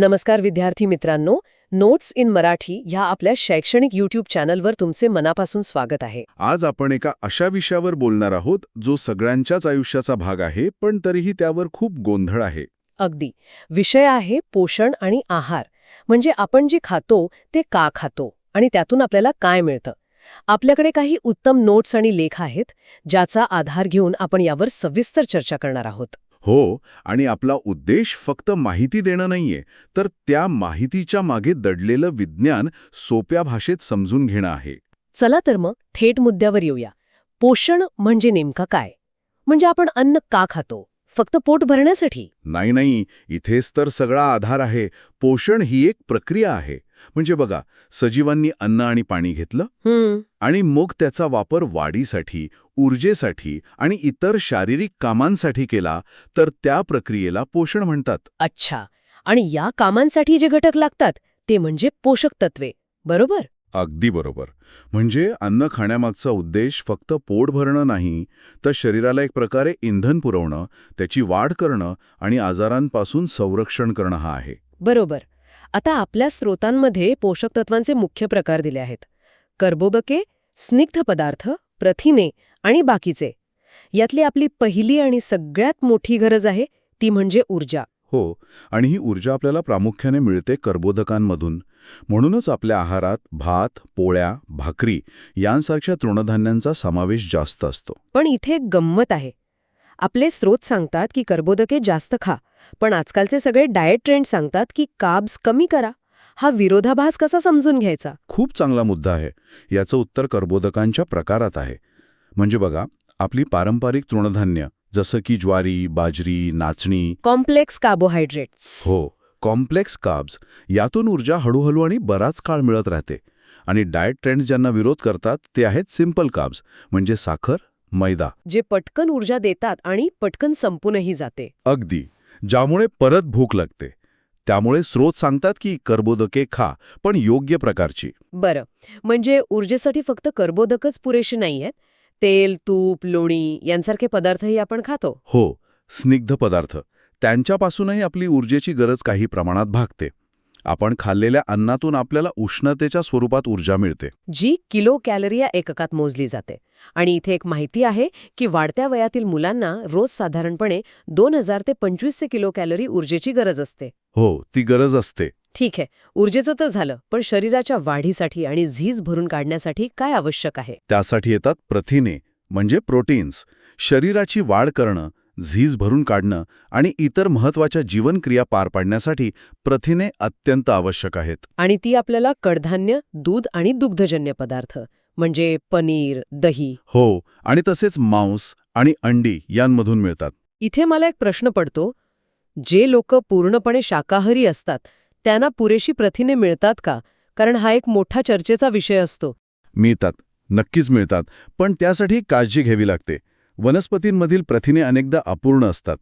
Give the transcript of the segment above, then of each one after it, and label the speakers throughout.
Speaker 1: नमस्कार विद्यार्थी मित्रांनो नोट्स इन मराठी ह्या आपल्या शैक्षणिक युट्यूब चॅनलवर तुमचे मनापासून स्वागत आहे.
Speaker 2: आज आपण एका अशा विषयावर बोलणार आहोत जो सगळ्यांच्याच आयुष्याचा भाग आहे पण तरीही त्यावर खूप गोंधळ आहे.
Speaker 1: अगदी. विषय आहे पोषण आणि आहार. म्हणजे आपण जे खातो ते का खातो? आणि त्यातून आपल्याला काय मिळतं? आपल्याकडे काही उत्तम नोट्स आणि लेख आहेत ज्याचा आधार घेऊन आपण यावर सविस्तर चर्चा करणार आहोत.
Speaker 2: हो आणि आपला उद्देश फक्त माहिती देणं नाहीये तर त्या माहितीच्या मागे दडलेलं विज्ञान सोप्या भाषेत समजून घेणं आहे.
Speaker 1: चला तर मग थेट मुद्द्यावर येऊया. पोषण म्हणजे नेमका काय? म्हणजे आपण अन्न का खातो? फक्त पोट भरण्यासाठी?
Speaker 2: नाही नाही इथेच तर सगळा आधार आहे. पोषण ही एक प्रक्रिया आहे. म्हणजे बघा सजीवांनी अन्न आणि पाणी घेतलं आणि मग त्याचा वापर वाढीसाठी ऊर्जेसाठी आणि इतर शारीरिक कामांसाठी केला तर त्या प्रक्रियेला पोषण म्हणतात.
Speaker 1: अच्छा. आणि या कामांसाठी जे घटक लागतात ते म्हणजे पोषक तत्वे बरोबर?
Speaker 2: अगदी बरोबर. म्हणजे अन्न खाण्यामागचा उद्देश फक्त पोट भरणं नाही तर शरीराला एक प्रकारे इंधन पुरवणं त्याची वाढ करणं आणि आजारांपासून संरक्षण करणं हा आहे.
Speaker 1: बरोबर. आता आपल्या स्रोतांमध्ये पोषक तत्वांचे मुख्य प्रकार दिले आहेत. कर्बोदके स्निग्ध पदार्थ प्रथिने आणि बाकीचे. यातली आपली पहिली आणि सगळ्यात मोठी गरज आहे ती म्हणजे ऊर्जा.
Speaker 2: हो आणि ही ऊर्जा आपल्याला प्रामुख्याने मिळते कर्बोदकांमधून. म्हणूनच आपल्या आहारात भात पोळ्या भाकरी यांसारख्या तृणधान्यांचा समावेश जास्त असतो.
Speaker 1: पण इथे एक गंमत आहे. आपले स्रोत सांगतात की कर्बोदके जास्त खा पण आजकालचे सगळे डाएट ट्रेंड सांगतात की कार्ब्स कमी करा. हा विरोधाभास कसा समजून घ्यायचा?
Speaker 2: खूप चांगला मुद्दा आहे. याचं उत्तर कर्बोदकांच्या प्रकारात आहे. म्हणजे बघा आपली पारंपरिक तृणधान्य जसं की ज्वारी बाजरी नाचणी.
Speaker 1: Complex carbohydrates.
Speaker 2: हो कॉम्प्लेक्स कार्ब्स यातून ऊर्जा हळूहळू आणि बराच काळ मिळत राहते. आणि डाएट ट्रेंड्स ज्यांना विरोध करतात ते आहेत सिंपल कार्ब्स म्हणजे साखर मैदा.
Speaker 1: जे पटकन ऊर्जा देतात आणि पटकन संपूनही जाते.
Speaker 2: अगदी. ज्यामुळे परत भूक लागते. त्यामुळे स्रोत सांगतात की कर्बोदके खा पण योग्य प्रकारची.
Speaker 1: बरं. म्हणजे ऊर्जेसाठी फक्त कर्बोदकच पुरेसे नाहीयेत? तेल तूप लोणी यांसारखे पदार्थही आपण खातो?
Speaker 2: हो. स्निग्ध पदार्थ. त्यांच्यापासूनही आपली ऊर्जेची गरज काही प्रमाणात भागते. आपण खाल्लेल्या अन्नातून आपल्याला उष्णतेच्या स्वरूपात ऊर्जा मिळते.
Speaker 1: जी किलो कॅलरी या एककात मोजली जाते. आणि इथे एक माहिती आहे की वाढत्या वयातील मुलांना रोज साधारणपणे दोन हजार ते पंचवीसशे किलो कॅलरी ऊर्जेची गरज असते.
Speaker 2: हो ती गरज असते.
Speaker 1: ठीक आहे. ऊर्जेचं तर झालं पण शरीराच्या वाढीसाठी आणि झीज भरून काढण्यासाठी काय आवश्यक आहे?
Speaker 2: त्यासाठी येतात प्रथिने म्हणजे प्रोटीन्स. शरीराची वाढ करणं झीज भरून काढणं आणि इतर महत्त्वाच्या जीवनक्रिया पार पाडण्यासाठी प्रथिने अत्यंत आवश्यक आहेत.
Speaker 1: आणि ती आपल्याला कडधान्य दूध आणि दुग्धजन्य पदार्थ म्हणजे पनीर दही.
Speaker 2: हो आणि तसेच मांस आणि अंडी यांमधून मिळतात.
Speaker 1: इथे मला एक प्रश्न पडतो. जे लोक पूर्णपणे शाकाहारी असतात त्यांना पुरेशी प्रथिने मिळतात का? कारण हा एक मोठा चर्चेचा विषय असतो.
Speaker 2: मिळतात. नक्कीच मिळतात. पण त्यासाठी काळजी घ्यावी लागते. वनस्पतींमधील प्रथिने अनेकदा अपूर्ण असतात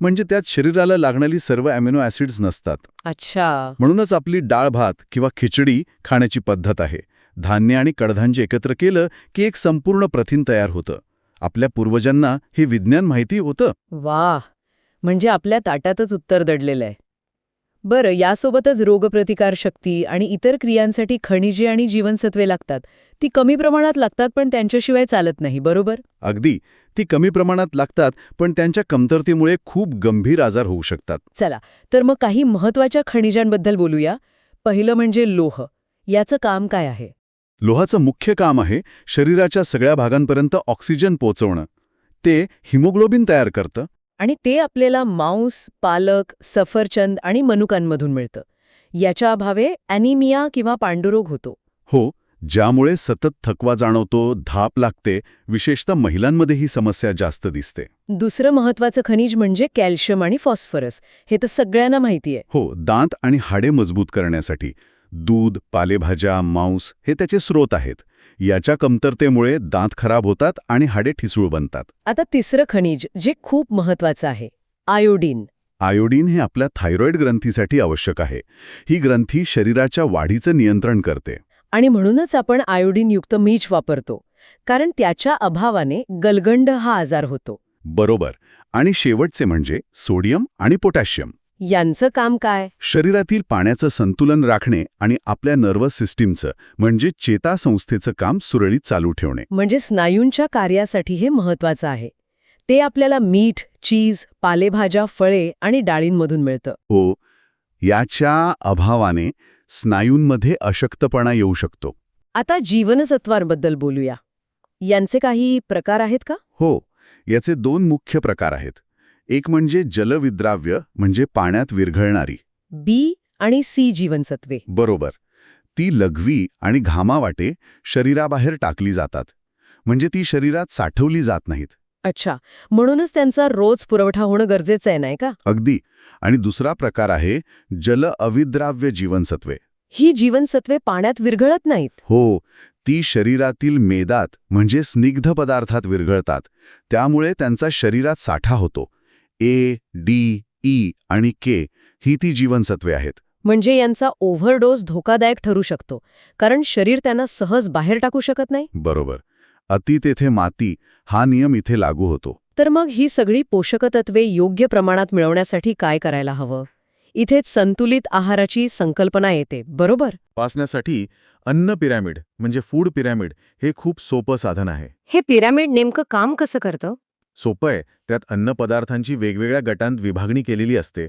Speaker 2: म्हणजे त्यात शरीराला लागणारी सर्व अॅमिनो ॲसिड्स नसतात.
Speaker 1: अच्छा.
Speaker 2: म्हणूनच आपली डाळ भात किंवा खिचडी खाण्याची पद्धत आहे. धान्य आणि कडधान्य एकत्र केलं की एक संपूर्ण प्रथिन तयार होतं. आपल्या पूर्वजांना हे विज्ञान माहिती होतं?
Speaker 1: वाह! म्हणजे आपल्या ताटातच उत्तर दडलेलं आहे. बरं यासोबतच रोगप्रतिकारशक्ती आणि इतर क्रियांसाठी खनिजे आणि जीवनसत्वे लागतात. ती कमी प्रमाणात लागतात पण त्यांच्याशिवाय चालत नाही बरोबर?
Speaker 2: अगदी. ती कमी प्रमाणात लागतात पण त्यांच्या कमतरतेमुळे खूप गंभीर आजार होऊ शकतात.
Speaker 1: चला तर मग काही महत्त्वाच्या खनिजांबद्दल बोलूया. पहिलं म्हणजे लोह. याचं काम काय आहे?
Speaker 2: लोहाचं मुख्य काम आहे शरीराच्या सगळ्या भागांपर्यंत ऑक्सिजन पोचवणं ते हिमोग्लोबिन तयार करतं.
Speaker 1: आणि ते आपल्याला मांस पालक सफरचंद आणि मनुकांमधून मिळतं. याच्या अभावे ॲनिमिया किंवा पांडुरोग होतो.
Speaker 2: हो ज्यामुळे सतत थकवा जाणवतो धाप लागते विशेषतः महिलांमध्ये ही समस्या जास्त दिसते.
Speaker 1: दुसरं महत्वाचं खनिज म्हणजे कॅल्शियम आणि फॉस्फरस. हे तर सगळ्यांना माहिती आहे
Speaker 2: हो दांत आणि हाडे मजबूत करण्यासाठी दूध पालेभाज्या मांस हे त्याचे स्रोत आहेत. याच्या कमतरतेमुळे दांत खराब होतात आणि हाडे ठिसूळ बनतात.
Speaker 1: आता तिसरं खनिज जे खूप महत्वाचं आहे आयोडीन.
Speaker 2: आयोडीन हे आपल्या थायरॉइड ग्रंथीसाठी आवश्यक आहे. ही ग्रंथी शरीराच्या वाढीचं नियंत्रण करते.
Speaker 1: आणि म्हणूनच आपण आयोडीनयुक्त मीठ वापरतो कारण त्याच्या अभावाने गलगंड हा आजार होतो.
Speaker 2: बरोबर. आणि शेवटचे म्हणजे सोडियम आणि पोटॅशियम.
Speaker 1: यांचं काम काय?
Speaker 3: शरीरातील पाण्याचं संतुलन राखणे आणि आपल्या नर्वस सिस्टीमचं म्हणजे चेतासंस्थेचं काम सुरळीत चालू ठेवणे.
Speaker 1: म्हणजे स्नायूंच्या कार्यासाठी हे महत्वाचं आहे. ते आपल्याला मीठ चीज पालेभाज्या फळे आणि डाळींमधून मिळतं.
Speaker 3: हो याच्या अभावाने स्नायूंमध्ये अशक्तपणा येऊ शकतो.
Speaker 1: आता जीवनसत्वांबद्दल बोलूया. यांचे काही प्रकार आहेत का?
Speaker 3: हो याचे दोन मुख्य प्रकार आहेत. एक म्हणजे जलविद्राव्य म्हणजे पाण्यात विरघळणारी.
Speaker 1: बी आणि सी जीवनसत्वे.
Speaker 3: बरोबर. ती लघवी आणि घामावाटे शरीराबाहेर टाकली जातात. म्हणजे ती शरीरात साठवली जात नाहीत.
Speaker 1: अच्छा. म्हणूनच त्यांचा रोज पुरवठा होणं गरजेचं आहे नाही का?
Speaker 3: अगदी. आणि दुसरा प्रकार आहे जल अविद्राव्य जीवनसत्वे.
Speaker 1: ही जीवनसत्वे पाण्यात विरघळत नाहीत?
Speaker 3: हो. ती शरीरातील मेदात म्हणजे स्निग्ध पदार्थात विरघळतात. त्यामुळे त्यांचा शरीरात साठा होतो. ए डी ई आणि के ही ती जीवनसत्वे आहेत.
Speaker 1: म्हणजे यांचा ओव्हरडोस धोकादायक ठरू शकतो कारण शरीर त्यांना सहज बाहेर टाकू शकत नाही?
Speaker 3: बरोबर. अति तेथे माती हा नियम इथे लागू होतो.
Speaker 1: तर मग ही सगळी पोषकतत्वे योग्य प्रमाणात मिळवण्यासाठी काय करायला हवं? इथेच संतुलित आहाराची संकल्पना येते बरोबर?
Speaker 2: पासण्यासाठी अन्न पिरॅमिड म्हणजे फूड पिरॅमिड हे खूप सोपं साधन आहे.
Speaker 1: हे पिरॅमिड नेमकं काम कसं करतं?
Speaker 2: सोपं आहे. त्यात अन्न पदार्थांची वेगवेगळ्या गटांत विभागणी केलेली असते.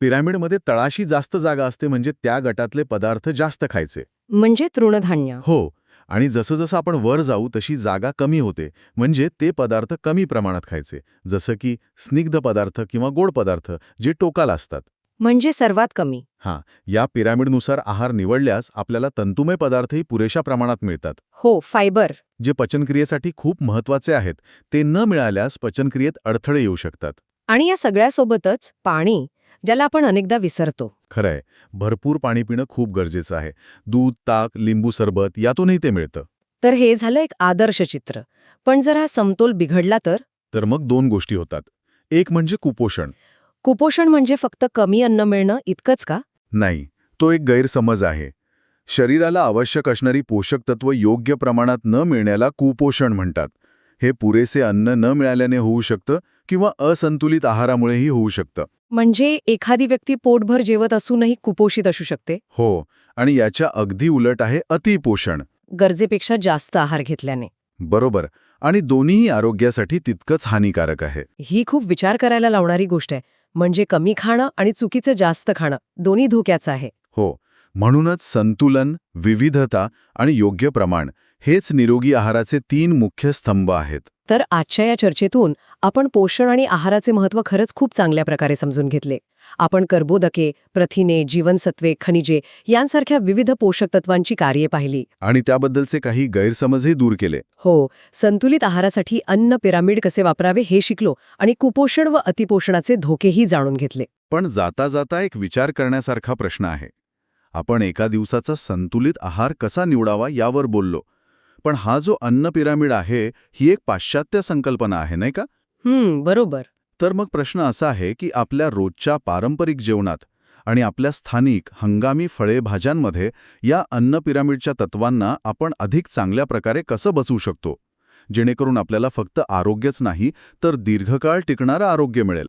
Speaker 2: पिरॅमिडमध्ये तळाशी जास्त जागा असते म्हणजे त्या गटातले पदार्थ जास्त खायचे.
Speaker 1: म्हणजे तृणधान्य.
Speaker 2: हो. आणि जसं जसं आपण वर जाऊ तशी जागा कमी होते. म्हणजे ते पदार्थ कमी प्रमाणात खायचे. जसं की स्निग्ध पदार्थ किंवा गोड पदार्थ जे टोकाला असतात.
Speaker 1: म्हणजे सर्वात कमी.
Speaker 2: हां या पिरॅमिडनुसार आहार निवडल्यास आपल्याला तंतुमय पदार्थही पुरेशा प्रमाणात मिळतात.
Speaker 1: हो फायबर.
Speaker 2: जे पचनक्रियेसाठी खूप महत्त्वाचे आहेत ते न मिळाल्यास पचनक्रियेत अडथळे येऊ शकतात.
Speaker 1: आणि या सगळ्यासोबतच पाणी ज्याला आपण अनेकदा विसरतो.
Speaker 2: खरंय भरपूर पाणी पिणं खूप गरजेचं आहे. दूध ताक लिंबू सरबत यातूनही ते मिळतं.
Speaker 1: तर हे झालं एक आदर्श चित्र. पण जर हा समतोल बिघडला तर?
Speaker 2: तर मग दोन गोष्टी होतात. एक म्हणजे कुपोषण.
Speaker 1: कुपोषण म्हणजे फक्त कमी अन्न मिळणं इतकंच का?
Speaker 2: नाही तो एक गैरसमज आहे. शरीराला आवश्यक असणारी पोषक तत्व योग्य प्रमाणात न मिळण्याला कुपोषण म्हणतात. हे पुरेसे अन्न न मिळाल्याने होऊ शकतं किंवा असंतुलित आहारामुळेही होऊ शकतं.
Speaker 1: म्हणजे एखादी व्यक्ती पोटभर जेवत असूनही कुपोषित असू शकते?
Speaker 2: हो आणि याच्या अगदी उलट आहे अतिपोषण.
Speaker 1: गरजेपेक्षा जास्त आहार घेतल्याने.
Speaker 2: बरोबर आणि दोन्हीही आरोग्यासाठी तितकंच हानिकारक आहे.
Speaker 1: ही खूप विचार करायला लावणारी गोष्ट आहे. म्हणजे कमी खाणं आणि चुकीचं जास्त खाणं दोन्ही धोक्याचं आहे.
Speaker 2: हो म्हणूनच संतुलन विविधता आणि योग्य प्रमाण हेच निरोगी आहाराचे तीन मुख्य स्तंभ आहेत.
Speaker 1: तर आजच्या या चर्चेतून आपण पोषण आणि आहाराचे महत्त्व खरंच खूप चांगल्या प्रकारे समजून घेतले. आपण कर्बोदके प्रथिने जीवनसत्वे खनिजे यांसारख्या विविध पोषक तत्वांची कार्ये पाहिली.
Speaker 2: आणि त्याबद्दलचे काही गैरसमजही दूर केले.
Speaker 1: हो संतुलित आहारासाठी अन्न पिरामिड कसे वापरावे हे शिकलो आणि कुपोषण व अतिपोषणाचे धोकेही जाणून घेतले.
Speaker 2: पण जाता जाता एक विचार करण्यासारखा प्रश्न आहे. आपण एका दिवसाचा संतुलित आहार कसा निवडावा यावर बोललो. पण हा जो अन्न पिरामिड आहे ही एक पाश्चात्य संकल्पना आहे नाही का?
Speaker 1: हम्म बरोबर.
Speaker 2: तर मग प्रश्न असा आहे की आपल्या रोजच्या पारंपरिक जेवणात आणि आपल्या स्थानिक हंगामी फळे भाज्यांमध्ये या अन्न पिरामिडच्या तत्वांना आपण अधिक चांगल्या प्रकारे कसं बचू शकतो? जेणेकरून आपल्याला फक्त आरोग्यच नाही तर दीर्घकाळ टिकणारं आरोग्य मिळेल.